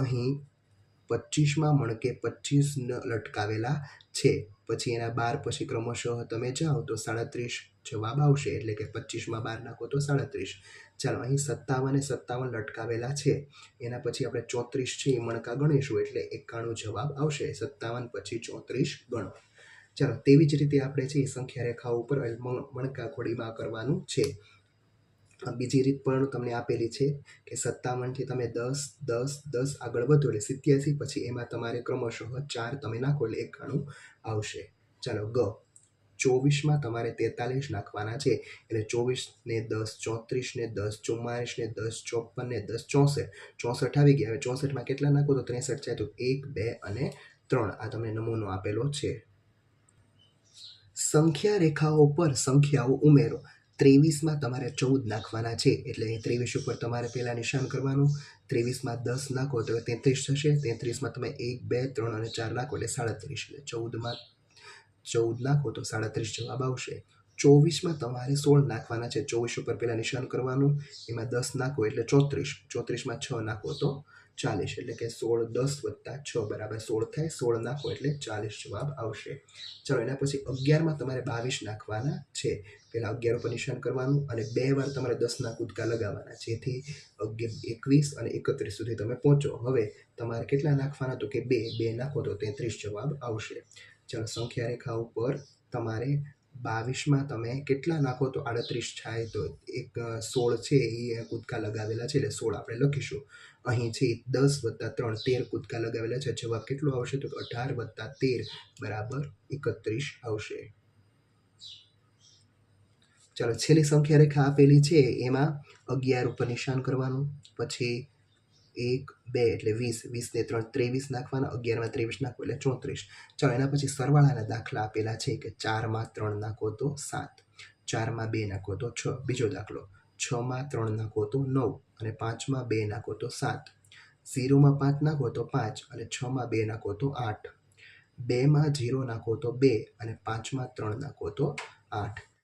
અહીં પચીસમાં મણકે પચીસ લટકાવેલા છે. પછી એના બાર પછી ક્રમશઃ તમે જાઓ તો સાડત્રીસ જવાબ આવશે. એટલે કે પચીસમાં બાર નાખો તો સાડત્રીસ. ચાલો, અહીં સત્તાવન એ સત્તાવન લટકાવેલા છે. એના પછી આપણે ચોત્રીસ છે એ મણકા ગણીશું એટલે એકાણું જવાબ આવશે. સત્તાવન પછી ચોત્રીસ ગણો. ચાલો, તેવી જ રીતે આપણે છે એ સંખ્યા રેખા ઉપર મણકા ખોડીમાં કરવાનું છે. બીજી રીત પણ તમને આપેલી છે કે સત્તાવનથી તમે દસ દસ દસ આગળ વધો એટલે સિત્યાસી, પછી એમાં તમારે ક્રમશઃ ચાર તમે નાખો એટલે એકાણું આવશે. ચાલો, ગ. ચોવીસમાં તમારે તેતાલીસ નાખવાના છે એટલે ચોવીસ ને દસ ચોત્રીસ ને દસ ચુમ્માલીસ ને દસ ચોપન ને દસ, ચોસઠ. ચોસઠ આવી ગયા. હવે ચોસઠમાં કેટલા નાખો તો ત્રેસઠ છે તો એક, બે અને ત્રણ. આ તમને નમૂનો આપેલો છે. સંખ્યા રેખાઓ પર સંખ્યાઓ ઉમેરો. ત્રેવીસમાં તમારે ચૌદ નાખવાના છે. એટલે અહીં ત્રેવીસ ઉપર તમારે પહેલાં નિશાન કરવાનું. ત્રેવીસમાં દસ નાખો તો તેત્રીસ થશે. તેત્રીસમાં તમે એક, બે, ત્રણ અને ચાર નાખો એટલે સાડત્રીસ. એટલે ચૌદમાં ચૌદ નાખો તો સાડત્રીસ જવાબ આવશે. ચોવીસમાં તમારે સોળ નાખવાના છે. ચોવીસ ઉપર પહેલાં નિશાન કરવાનું, એમાં દસ નાખો એટલે ચોત્રીસ. ચોત્રીસમાં છ નાખો તો ચાલીસ. એટલે કે સોળ દસ વત્તા છ બરાબર સોળ થાય. સોળ નાખો એટલે ચાલીસ જવાબ આવશે. ચલો, એના પછી અગિયારમાં તમારે બાવીસ નાખવાના છે. પહેલાં અગિયાર ઉપર નિશાન કરવાનું અને બે વાર તમારે દસના કૂદકા લગાવવાના. જેથી અગિયાર, એકવીસ અને એકત્રીસ સુધી તમે પહોંચો. હવે તમારે કેટલા નાખવાના? તો કે બે બે નાખો તો તેત્રીસ જવાબ આવશે. ચાલો સંખ્યા રેખા ઉપર તમારે બાવીસમાં તમે કેટલા નાખો તો આડત્રીસ થાય તો એક સોળ છે એ કૂદકા લગાવેલા છે એટલે સોળ આપણે લખીશું. અહીં છે દસ વત્તા ત્રણ, તેર કૂદકા લગાવેલા છે. જવાબ કેટલો આવશે તો અઢાર વત્તા તેર બરાબર એકત્રીસ આવશે. ચાલો છેલ્લી સંખ્યા રેખા આપેલી છે. એમાં અગિયાર ઉપર નિશાન કરવાનું, પછી એક, બે, એટલે વીસ. વીસ ને ત્રણ, ત્રેવીસ નાખવાના અગિયારમાં ત્રેવીસ નાખો એટલે ચોત્રીસ. ચાલો એના પછી સરવાળાના દાખલા આપેલા છે કે ચારમાં ત્રણ નાખો તો સાત. ચારમાં બે નાખો તો છ. બીજો દાખલો છમાં ત્રણ નાખો તો નવ અને પાંચમાં બે નાખો તો સાત. ઝીરોમાં પાંચ નાખો તો પાંચ અને છમાં બે નાખો તો આઠ. બેમાં ઝીરો નાખો તો બે અને પાંચમાં ત્રણ નાખો તો આઠ.